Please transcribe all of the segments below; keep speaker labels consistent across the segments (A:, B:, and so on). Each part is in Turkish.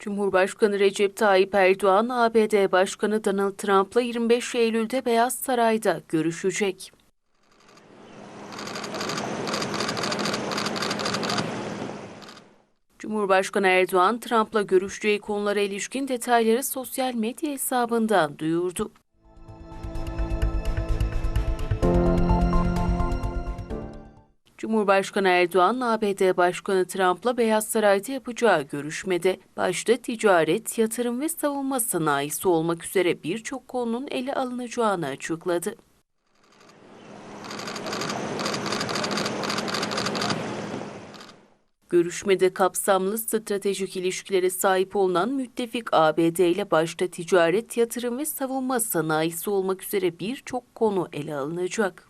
A: Cumhurbaşkanı Recep Tayyip Erdoğan, ABD Başkanı Donald Trump'la 25 Eylül'de Beyaz Saray'da görüşecek. Cumhurbaşkanı Erdoğan, Trump'la görüşeceği konulara ilişkin detayları sosyal medya hesabından duyurdu. Cumhurbaşkanı Erdoğan, ABD Başkanı Trump'la Beyaz Saray'da yapacağı görüşmede başta ticaret, yatırım ve savunma sanayisi olmak üzere birçok konunun ele alınacağını açıkladı. Görüşmede kapsamlı stratejik ilişkilere sahip olunan müttefik ABD ile başta ticaret, yatırım ve savunma sanayisi olmak üzere birçok konu ele alınacak.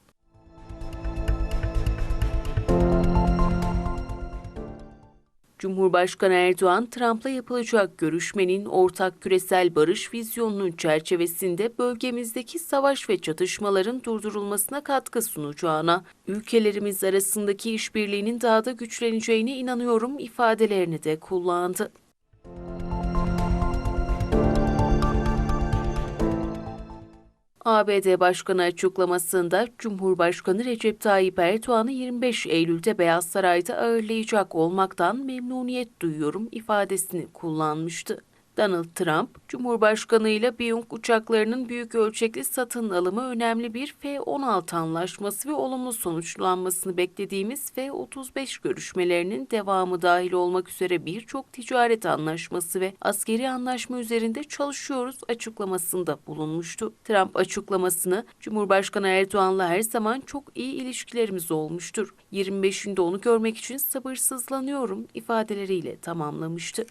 A: Cumhurbaşkanı Erdoğan, Trump'la yapılacak görüşmenin ortak küresel barış vizyonunun çerçevesinde bölgemizdeki savaş ve çatışmaların durdurulmasına katkı sunacağına, ülkelerimiz arasındaki işbirliğinin daha da güçleneceğine inanıyorum ifadelerini de kullandı. ABD Başkanı açıklamasında Cumhurbaşkanı Recep Tayyip Erdoğan'ı 25 Eylül'de Beyaz Saray'da ağırlayacak olmaktan memnuniyet duyuyorum ifadesini kullanmıştı. Donald Trump, Cumhurbaşkanı ile Biyong uçaklarının büyük ölçekli satın alımı önemli bir F-16 anlaşması ve olumlu sonuçlanmasını beklediğimiz F-35 görüşmelerinin devamı dahil olmak üzere birçok ticaret anlaşması ve askeri anlaşma üzerinde çalışıyoruz açıklamasında bulunmuştu. Trump açıklamasını Cumhurbaşkanı Erdoğan'la her zaman çok iyi ilişkilerimiz olmuştur. 25'inde onu görmek için sabırsızlanıyorum ifadeleriyle tamamlamıştı.